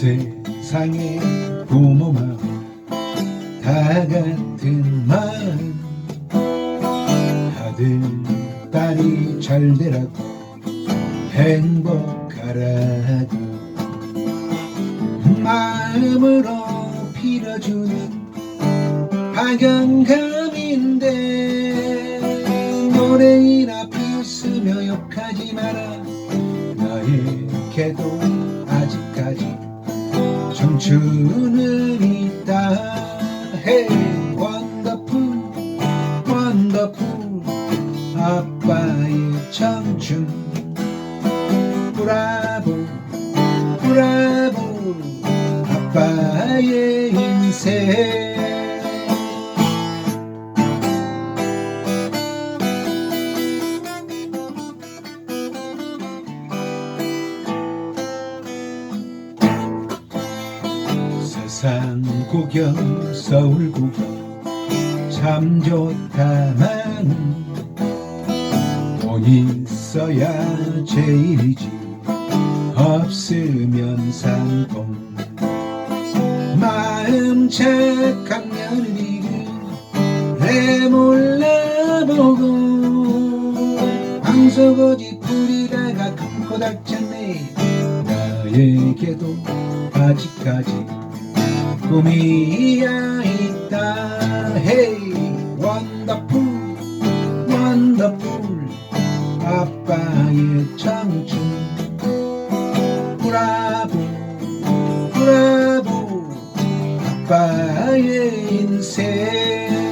세상에 부모만 다 같은 마음. 아들 딸이 잘 되라고 행복하라고 마음으로 빌어주는 박영감인데 노래이나 피우스며 욕하지 마라. 나에게도 아직까지 청춘은 있다. Hey wonderful wonderful 아빠의 청춘. 브라보 브라보. 아빠의 인생 세상 구경 서울 구경. 참 좋다만 돈 있어야 제일이지 없으면 상품 마음 착한 며느리를 내 몰라보고 방석어지 뿌리다가 금코 닥쳤네. 나에게도 아직까지 꿈이야 있다. Hey wonderful wonderful 아빠의 청춘. 브라보 브라보. 아빠의 인생